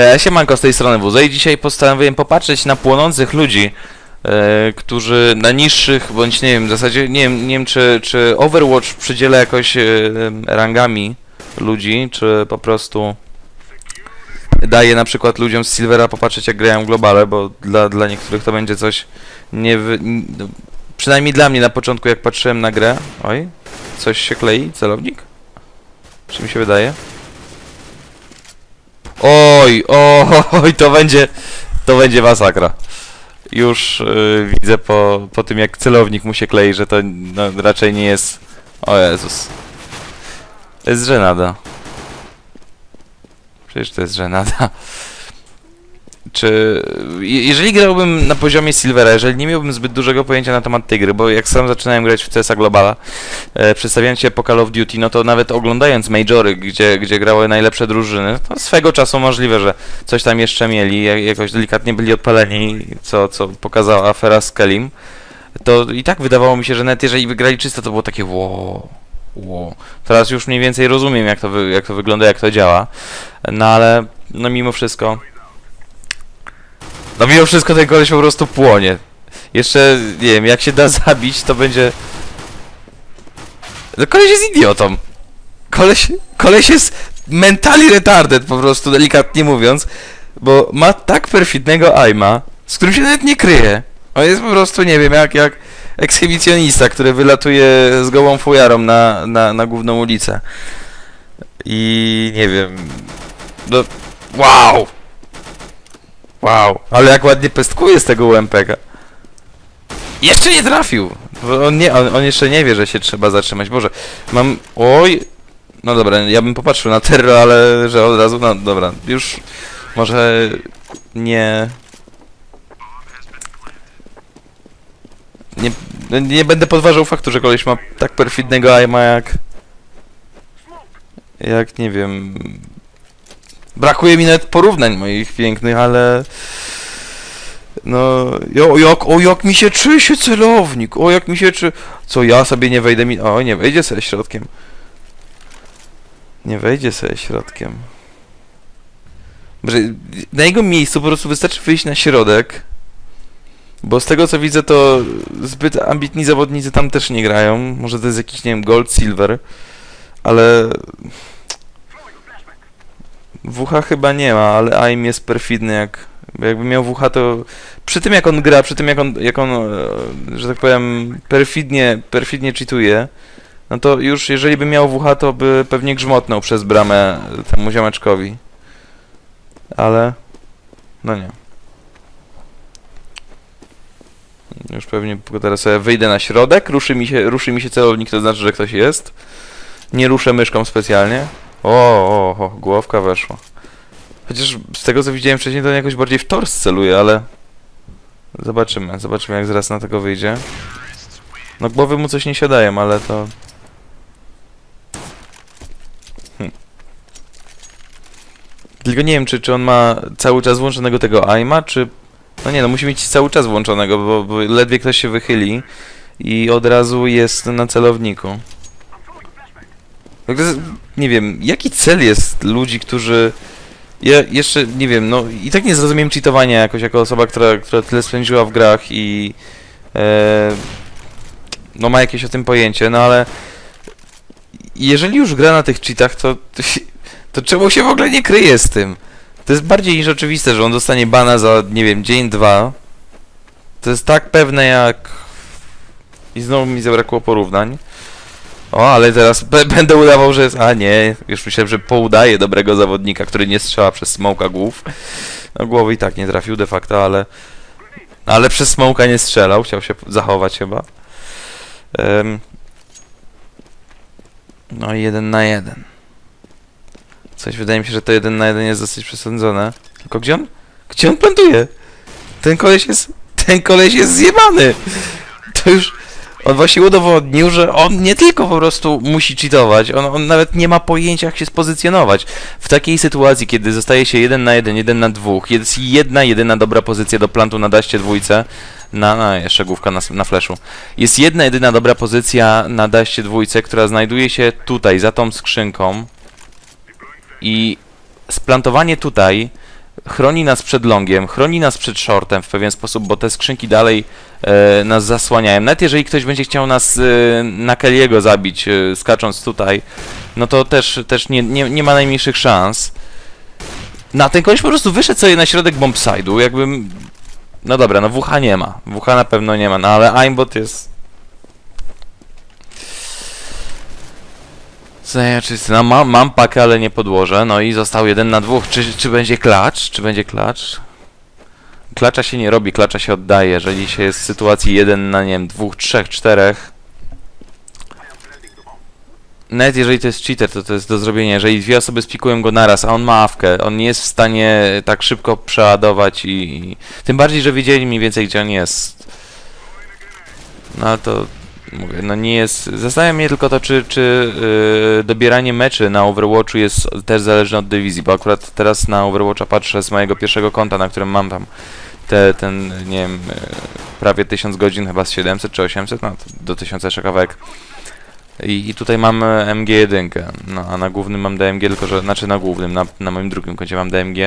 E, siemanko, z tej strony WZ i dzisiaj postanowiłem popatrzeć na płonących ludzi, e, którzy na niższych, bądź nie wiem, w zasadzie nie wiem, nie wiem czy, czy Overwatch przydziela jakoś e, rangami ludzi, czy po prostu daje na przykład ludziom z Silvera popatrzeć jak grają globale, bo dla, dla niektórych to będzie coś nie wy... Przynajmniej dla mnie na początku jak patrzyłem na grę, oj, coś się klei, celownik? Czy mi się wydaje? Oj, oj, to będzie, to będzie masakra. Już y, widzę po, po tym jak celownik mu się klei, że to no, raczej nie jest... O Jezus. To jest żenada. Przecież to jest żenada. Czy... je- Jeżeli grałbym na poziomie Silvera, jeżeli nie miałbym zbyt dużego pojęcia na temat tej gry, bo jak sam zaczynałem grać w CSa Globala, e, przedstawiając się po Call of Duty, no to nawet oglądając Majory, gdzie, gdzie grały najlepsze drużyny, to swego czasu możliwe, że coś tam jeszcze mieli, jak, jakoś delikatnie byli odpaleni, co, co pokazała afera z Kelim, to i tak wydawało mi się, że nawet jeżeli wygrali czysto, to było takie wow, wow. Teraz już mniej więcej rozumiem, jak to, wy, jak to wygląda, jak to działa, no ale no mimo wszystko, no mimo wszystko ten koleś po prostu płonie. Jeszcze, nie wiem, jak się da zabić, to będzie... No koleś jest idiotą. Koleś, koleś jest mentally retarded po prostu, delikatnie mówiąc, bo ma tak perfidnego aima, z którym się nawet nie kryje. On jest po prostu, nie wiem, jak, jak ekshibicjonista, który wylatuje z gołą fujarą na, na, na główną ulicę. I nie wiem... No... Wow! Wow, ale jak ładnie pestkuje z tego UMPK. Jeszcze nie trafił! Bo on, nie, on, on jeszcze nie wie, że się trzeba zatrzymać. Boże, mam... Oj... No dobra, ja bym popatrzył na terror, ale że od razu... No dobra, już... Może... Nie... Nie, no nie będę podważał faktu, że koleś ma tak perfidnego aima jak... Jak, nie wiem... Brakuje mi nawet porównań moich pięknych, ale... No, jo, jak, o jak mi się trzęsie celownik, o jak mi się czy... Co, ja sobie nie wejdę mi... O, nie wejdzie sobie środkiem. Nie wejdzie sobie środkiem. Na jego miejscu po prostu wystarczy wyjść na środek, bo z tego co widzę to zbyt ambitni zawodnicy tam też nie grają. Może to jest jakiś, nie wiem, gold, silver, ale... WH chyba nie ma, ale AIM jest perfidny jak... Jakby miał WH to... Przy tym jak on gra, przy tym jak on, jak on e, że tak powiem, perfidnie, perfidnie cheatuje, no to już jeżeli by miał WH, to by pewnie grzmotnął przez bramę temu ziomeczkowi. Ale... No nie. Już pewnie teraz sobie wyjdę na środek, ruszy mi się, ruszy mi się celownik, to znaczy, że ktoś jest. Nie ruszę myszką specjalnie. O, o, o, głowka weszła. Chociaż z tego co widziałem wcześniej, to on jakoś bardziej w tors celuje, ale... Zobaczymy, zobaczymy jak zaraz na tego wyjdzie. No głowy mu coś nie siadają, ale to... Hm. Tylko nie wiem, czy, czy on ma cały czas włączonego tego aima, czy... No nie, no musi mieć cały czas włączonego, bo, bo ledwie ktoś się wychyli i od razu jest na celowniku. Nie wiem, jaki cel jest ludzi, którzy... Ja jeszcze nie wiem, no i tak nie zrozumiem cheatowania jakoś jako osoba, która, która tyle spędziła w grach i e, no ma jakieś o tym pojęcie, no ale jeżeli już gra na tych cheatach, to, to czemu się w ogóle nie kryje z tym? To jest bardziej niż oczywiste, że on dostanie bana za, nie wiem, dzień, dwa. To jest tak pewne jak... I znowu mi zabrakło porównań. O, ale teraz będę udawał, że jest... A nie, już myślałem, że poudaję dobrego zawodnika, który nie strzela przez smoka głów. No głowy i tak nie trafił de facto, ale... Ale przez smoka nie strzelał, chciał się zachować chyba. Em, no i jeden na jeden. Coś wydaje mi się, że to jeden na jeden jest dosyć przesądzone. Tylko gdzie on? Gdzie on plantuje? Ten koleś jest... Ten koleś jest zjebany! To już... On właśnie udowodnił, że on nie tylko po prostu musi cheatować, on, on nawet nie ma pojęcia jak się spozycjonować. W takiej sytuacji, kiedy zostaje się jeden na jeden, jeden na dwóch, jest jedna, jedyna dobra pozycja do plantu na daście dwójce, na, na jeszcze główka na, na flashu. Jest jedna, jedyna dobra pozycja na daście dwójce, która znajduje się tutaj, za tą skrzynką i splantowanie tutaj chroni nas przed longiem, chroni nas przed shortem w pewien sposób, bo te skrzynki dalej e, nas zasłaniają. Nawet jeżeli ktoś będzie chciał nas e, na Kelly'ego zabić, e, skacząc tutaj, no to też, też nie, nie, nie ma najmniejszych szans. Na ten koleś po prostu wyszedł sobie na środek bombside'u, jakbym... No dobra, no WH nie ma. WH na pewno nie ma, no ale aimbot jest... Zajęczysty. No mam, mam pakę, ale nie podłożę. No i został jeden na dwóch. Czy, czy będzie klacz? Czy będzie klacz? Klacza się nie robi, klacza się oddaje. Jeżeli się jest w sytuacji jeden na, nie wiem, dwóch, trzech, czterech, nawet jeżeli to jest cheater, to to jest do zrobienia. Jeżeli dwie osoby spikują go naraz, a on ma awkę, on nie jest w stanie tak szybko przeładować i... tym bardziej, że wiedzieli mniej więcej, gdzie on jest. No to... Mówię, no nie jest... Zastanawiam mnie tylko to, czy, czy yy, dobieranie meczy na Overwatchu jest też zależne od dywizji, bo akurat teraz na Overwatcha patrzę z mojego pierwszego konta, na którym mam tam te, ten, nie wiem, yy, prawie 1000 godzin, chyba z 700 czy 800, no do 1000 jeszcze kawałek. I, I tutaj mam e, MG1, no a na głównym mam DMG, tylko że, znaczy na głównym, na, na moim drugim koncie mam DMG,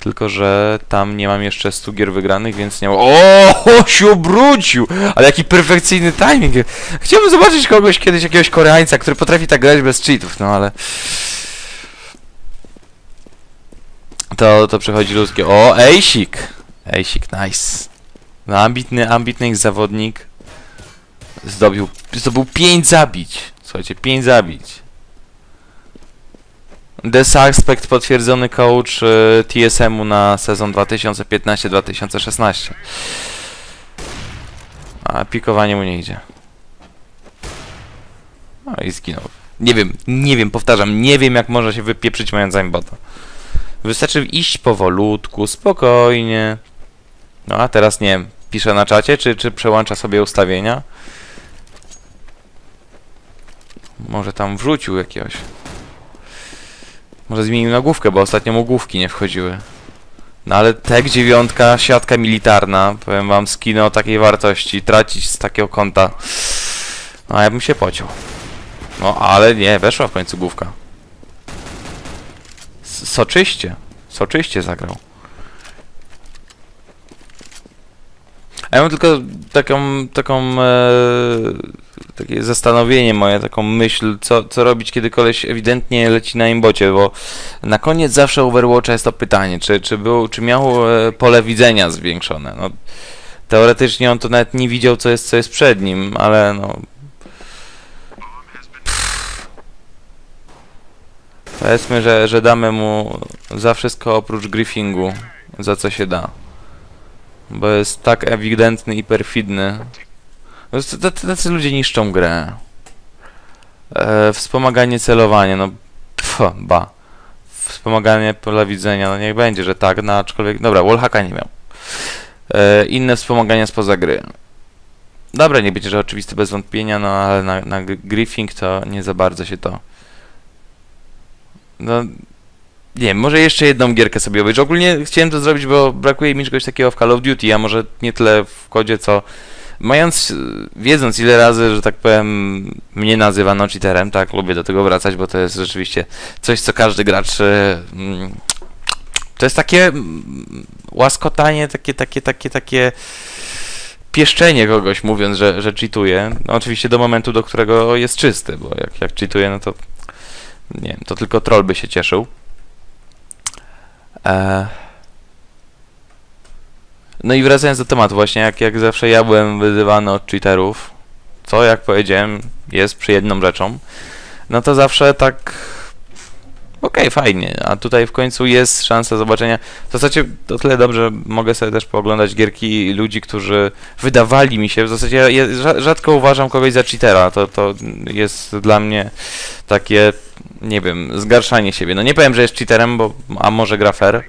tylko że tam nie mam jeszcze 100 gier wygranych, więc nie ma... O, się obrócił! Ale jaki perfekcyjny timing! Chciałbym zobaczyć kogoś kiedyś, jakiegoś Koreańca, który potrafi tak grać bez cheatów, no ale... To, to przechodzi ludzkie. O, Ejsik! Ejsik, nice. No, ambitny, ambitny zawodnik. Zdobił, zdobył 5 zabić. Słuchajcie, 5 zabić. The Suspect potwierdzony coach y, TSM-u na sezon 2015-2016. A pikowanie mu nie idzie. No i zginął. Nie wiem, nie wiem, powtarzam, nie wiem jak można się wypieprzyć mając aimbota. Wystarczy iść powolutku, spokojnie. No a teraz nie wiem, pisze na czacie, czy, czy przełącza sobie ustawienia. Może tam wrzucił jakiegoś. Może zmienił nagłówkę, bo ostatnio mu główki nie wchodziły. No ale tek dziewiątka, siatka militarna, powiem wam, skino o takiej wartości, tracić z takiego konta. No ja bym się pociął. No ale nie, weszła w końcu główka. S- Soczyście. Soczyście zagrał. A ja mam tylko taką, taką e, takie zastanowienie moje, taką myśl, co, co robić, kiedy koleś ewidentnie leci na imbocie, bo na koniec zawsze Overwatcha jest to pytanie, czy, czy, był, czy miał e, pole widzenia zwiększone. No, teoretycznie on to nawet nie widział, co jest, co jest przed nim, ale no... Powiedzmy, że, że damy mu za wszystko oprócz griffingu, za co się da. Bo jest tak ewidentny i perfidny. Tacy- ludzie niszczą grę. E, wspomaganie celowania, no pf, ba. Wspomaganie pola widzenia, no niech będzie, że tak, no aczkolwiek, dobra, wallhacka nie miał. E, inne wspomagania spoza gry. Dobra, nie będzie, że oczywiste bez wątpienia, no ale na, na gr- griffing to nie za bardzo się to... No, nie wiem, może jeszcze jedną gierkę sobie obejrzeć. Ogólnie chciałem to zrobić, bo brakuje mi czegoś takiego w Call of Duty, a może nie tyle w kodzie, co mając, y, wiedząc ile razy, że tak powiem, mnie nazywano cheaterem, tak, lubię do tego wracać, bo to jest rzeczywiście coś, co każdy gracz, y, mm, to jest takie mm, łaskotanie, takie, takie, takie, takie pieszczenie kogoś, mówiąc, że, że cheatuje. No, oczywiście do momentu, do którego jest czysty, bo jak, jak cheatuje, no to nie wiem, to tylko troll by się cieszył. E... No i wracając do tematu, właśnie jak, jak zawsze ja byłem wyzywany od cheaterów, co jak powiedziałem jest przyjemną rzeczą, no to zawsze tak okej, fajnie, a tutaj w końcu jest szansa zobaczenia. W zasadzie to tyle dobrze, mogę sobie też pooglądać gierki ludzi, którzy wydawali mi się, w zasadzie ja rza- rzadko uważam kogoś za cheatera, to, to jest dla mnie takie, nie wiem, zgarszanie siebie. No nie powiem, że jest cheaterem, bo, a może gra fair.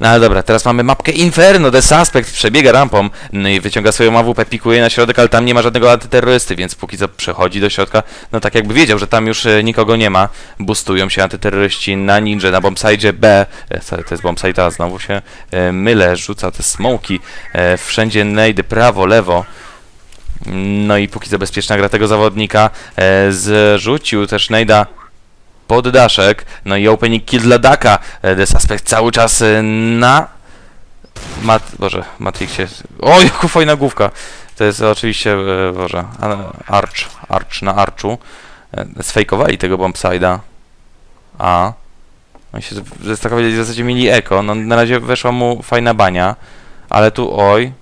No ale dobra, teraz mamy mapkę Inferno, The Suspect przebiega rampą, no i wyciąga swoją AWP, pikuje na środek, ale tam nie ma żadnego antyterrorysty, więc póki co przechodzi do środka, no tak jakby wiedział, że tam już e, nikogo nie ma, boostują się antyterroryści na ninja, na bombsite B, e, sorry, to jest bombsite A, znowu się e, mylę, rzuca te smoki, wszędzie nejdy, prawo, lewo, no i póki co bezpieczna gra tego zawodnika, zrzucił też nejda poddaszek, no i opening kill dla Daka. E, The Suspect cały czas e, na... Mat... Boże, Matrixie. O, jaka fajna główka. To jest oczywiście, e, Boże, Arch, Arch na Archu. Sfejkowali tego bombside'a. A. Oni się, tak w zasadzie mieli eko. No, na razie weszła mu fajna bania. Ale tu, oj.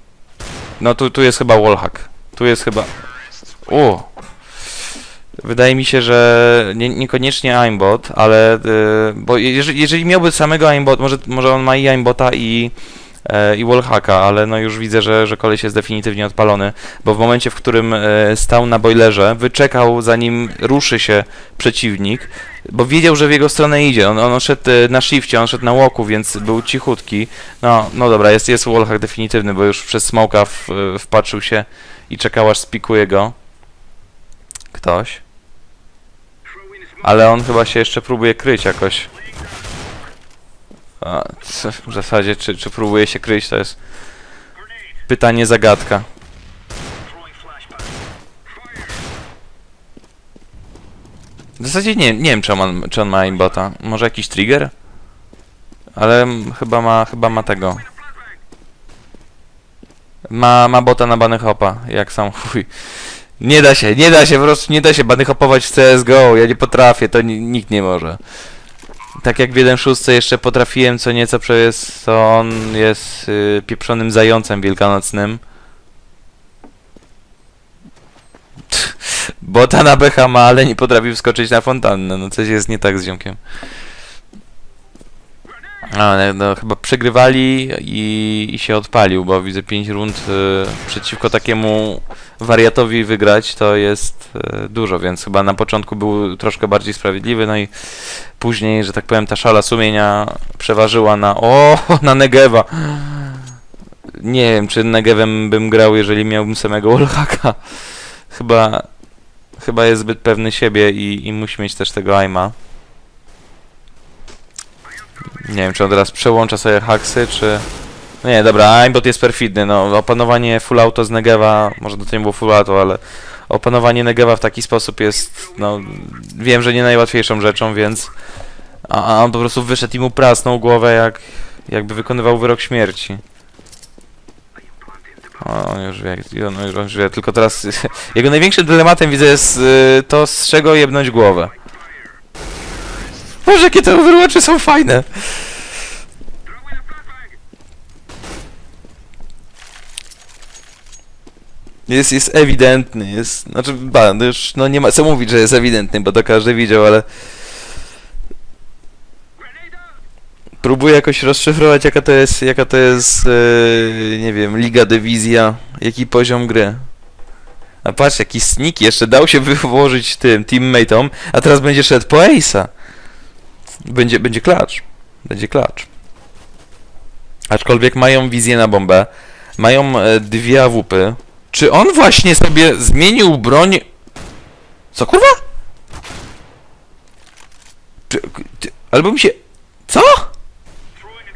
No tu, tu jest chyba wallhack. Tu jest chyba... O! Wydaje mi się, że nie, niekoniecznie aimbot, ale... y, bo jeżeli, jeżeli miałby samego aimbot, może, może on ma i aimbota i... e, I wallhacka, ale no już widzę, że, że koleś jest definitywnie odpalony, bo w momencie, w którym e, stał na boilerze, wyczekał zanim ruszy się przeciwnik, bo wiedział, że w jego stronę idzie. On, on szedł e, na shifcie, on szedł na łoku, więc był cichutki. No, no dobra, jest, jest wallhack definitywny, bo już przez smoka w, wpatrzył się i czekał aż spikuje go. Ktoś. Ale on chyba się jeszcze próbuje kryć jakoś. A, w zasadzie, czy, czy próbuje się kryć, to jest pytanie zagadka. W zasadzie nie, nie wiem, czy on, czy on ma aimbota. Może jakiś trigger? Ale chyba ma, chyba ma tego. Ma, ma bota na bany hopa, jak sam chuj. Nie da się, nie da się, po prostu nie da się bany hopować w CSGO, ja nie potrafię, to ni nikt nie może. Tak jak w 1.6 jeszcze potrafiłem co nieco przez to on jest y, pieprzonym zającem wielkanocnym. Bota na BH ma, ale nie potrafi wskoczyć na fontannę. No coś jest nie tak z ziomkiem. A, no, no chyba przegrywali i, i się odpalił, bo widzę 5 rund y, przeciwko takiemu wariatowi wygrać to jest y, dużo, więc chyba na początku był troszkę bardziej sprawiedliwy, no i później, że tak powiem, ta szala sumienia przeważyła na o, na Negewa. Nie wiem, czy Negewem bym grał, jeżeli miałbym samego Wallhacka. Chyba chyba jest zbyt pewny siebie i, i musi mieć też tego aima. Nie wiem, czy on teraz przełącza sobie haksy, czy... No nie, dobra, aimbot jest perfidny, no opanowanie full auto z Negewa, może to nie było full auto, ale opanowanie Negewa w taki sposób jest, no wiem, że nie najłatwiejszą rzeczą, więc... A, a on po prostu wyszedł i mu prasnął głowę jak... jakby wykonywał wyrok śmierci. O, on już wie, on już wie, tylko teraz jego największym dylematem widzę jest y, to, z czego jebnąć głowę. Boże, jakie te overwatchy są fajne! Jest, jest ewidentny, jest, znaczy, ba, no już, no nie ma co mówić, że jest ewidentny, bo to każdy widział, ale próbuję jakoś rozszyfrować, jaka to jest, jaka to jest, e, nie wiem, liga, dywizja, jaki poziom gry. A patrz, jaki sneak jeszcze dał się wyłożyć tym teammateom, a teraz będzie szedł po Ace'a. Będzie, będzie klacz. Będzie klacz. Aczkolwiek mają wizję na bombę, mają e, dwie AWP. Czy on właśnie sobie zmienił broń? Co kurwa? Czy, ty, albo mi się... Co?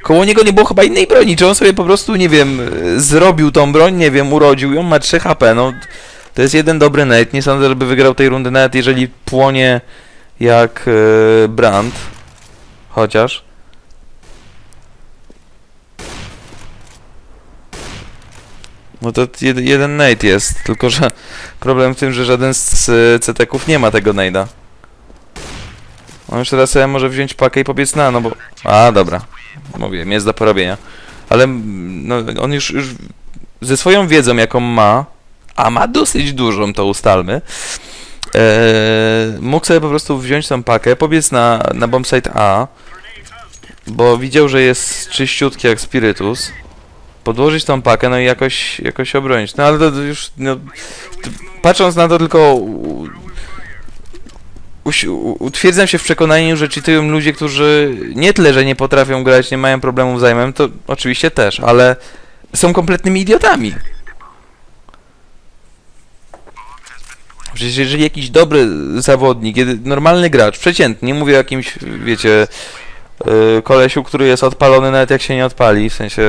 Koło niego nie było chyba innej broni, czy on sobie po prostu, nie wiem, e, zrobił tą broń, nie wiem, urodził ją, ma 3 HP, no... To jest jeden dobry nate, nie sądzę, żeby wygrał tej rundy nawet jeżeli płonie jak e, Brand. Chociaż. No to jed, jeden nade jest, tylko że problem w tym, że żaden z CT-ków nie ma tego nade'a. On już teraz sobie może wziąć pakę i pobiec na, no bo... A, dobra. Mówię, jest do porobienia. Ale no, on już, już ze swoją wiedzą, jaką ma, a ma dosyć dużą, to ustalmy, e, mógł sobie po prostu wziąć tą pakę, pobiec na, na bombsite A, bo widział, że jest czyściutki jak spirytus, podłożyć tą pakę, no i jakoś, jakoś obronić. No ale to już, no, patrząc na to tylko utwierdzam się w przekonaniu, że czytują ludzie, którzy nie tyle, że nie potrafią grać, nie mają problemów z zajmem, to oczywiście też, ale są kompletnymi idiotami. Przecież jeżeli jakiś dobry zawodnik, normalny gracz, przeciętny, nie mówię o jakimś, wiecie, yy, kolesiu, który jest odpalony nawet jak się nie odpali, w sensie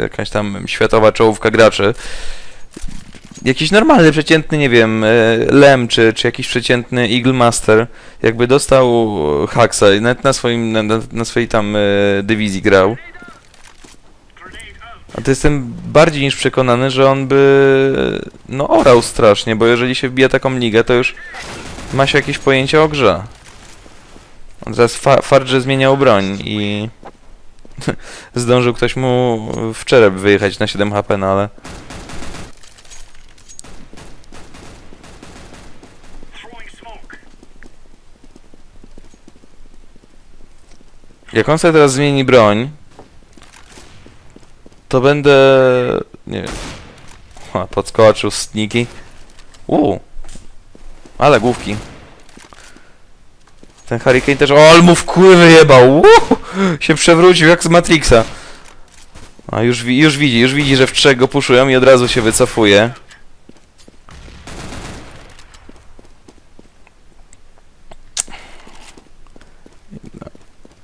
jakaś tam światowa czołówka graczy, jakiś normalny, przeciętny, nie wiem, e, Lem, czy, czy jakiś przeciętny Eagle Master, jakby dostał haksa i nawet na swoim, na, na, swojej tam dywizji grał, a to jestem bardziej niż przekonany, że on by no orał strasznie, bo jeżeli się wbija taką ligę, to już ma się jakieś pojęcie o grze. On teraz fa fart, że zmieniał broń i zdążył ktoś mu w czerep wyjechać na 7 HP, no ale jak on sobie teraz zmieni broń, to będę... nie wiem... Ha, podskoczył sniki. Uuu. Ale główki. Ten Hurricane też... O, ale mu wkły wyjebał! Uuu, się przewrócił jak z Matrixa. A już, już widzi, już widzi, że w trzech go puszują i od razu się wycofuje.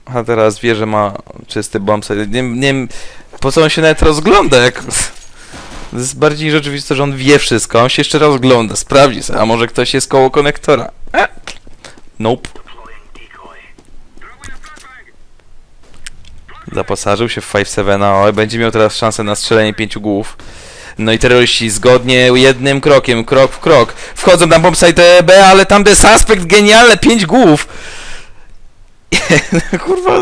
A teraz wie, że ma czysty bombsite. Nie, nie po co on się nawet rozgląda, jak... To jest bardziej rzeczywiste, że on wie wszystko, on się jeszcze rozgląda, sprawdzi sobie, a może ktoś jest koło konektora. E? Nope. Zaposażył się w 5-7, o, będzie miał teraz szansę na strzelenie pięciu głów. No i terroryści zgodnie jednym krokiem, krok w krok. Wchodzą na bombsite B, ale tam the suspect genialne, pięć głów. Kurwa,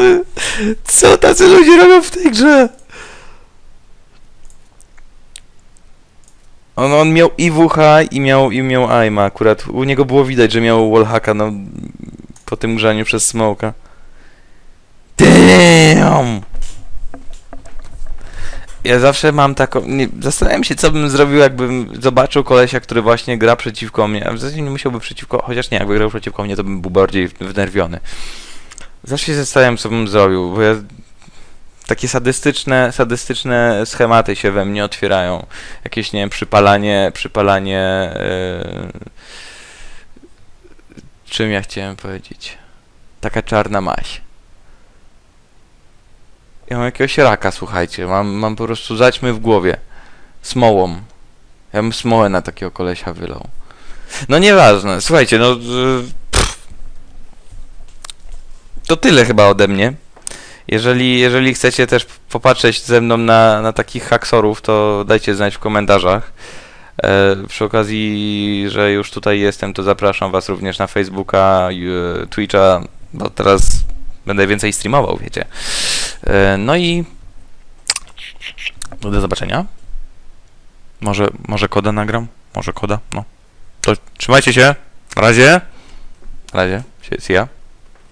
co tacy ludzie robią w tej grze? On, on miał i WH i miał, i miał AIMA akurat. U niego było widać, że miał wallhacka no, po tym grzaniu przez smoka. Damn! Ja zawsze mam taką... Nie, zastanawiam się, co bym zrobił, jakbym zobaczył kolesia, który właśnie gra przeciwko mnie. A w zasadzie nie musiałby przeciwko... Chociaż nie, jakby grał przeciwko mnie, to bym był bardziej wnerwiony. Zawsze się zastanawiam, co bym zrobił, bo ja... Takie sadystyczne, sadystyczne schematy się we mnie otwierają. Jakieś, nie wiem, przypalanie, przypalanie... Yy... Czym ja chciałem powiedzieć? Taka czarna maś. Ja mam jakiegoś raka, słuchajcie. Mam, mam po prostu zaćmy w głowie. Smołą. Ja bym smołę na takiego kolesia wylał. No nieważne. Słuchajcie, no... y, pff. To tyle chyba ode mnie. Jeżeli, jeżeli chcecie też popatrzeć ze mną na, na takich haksorów, to dajcie znać w komentarzach. E, przy okazji, że już tutaj jestem, to zapraszam Was również na Facebooka, Twitcha, bo teraz będę więcej streamował, wiecie. E, No i do zobaczenia. Może, może koda nagram? Może koda? No. To trzymajcie się. Na razie. Na razie. See ya.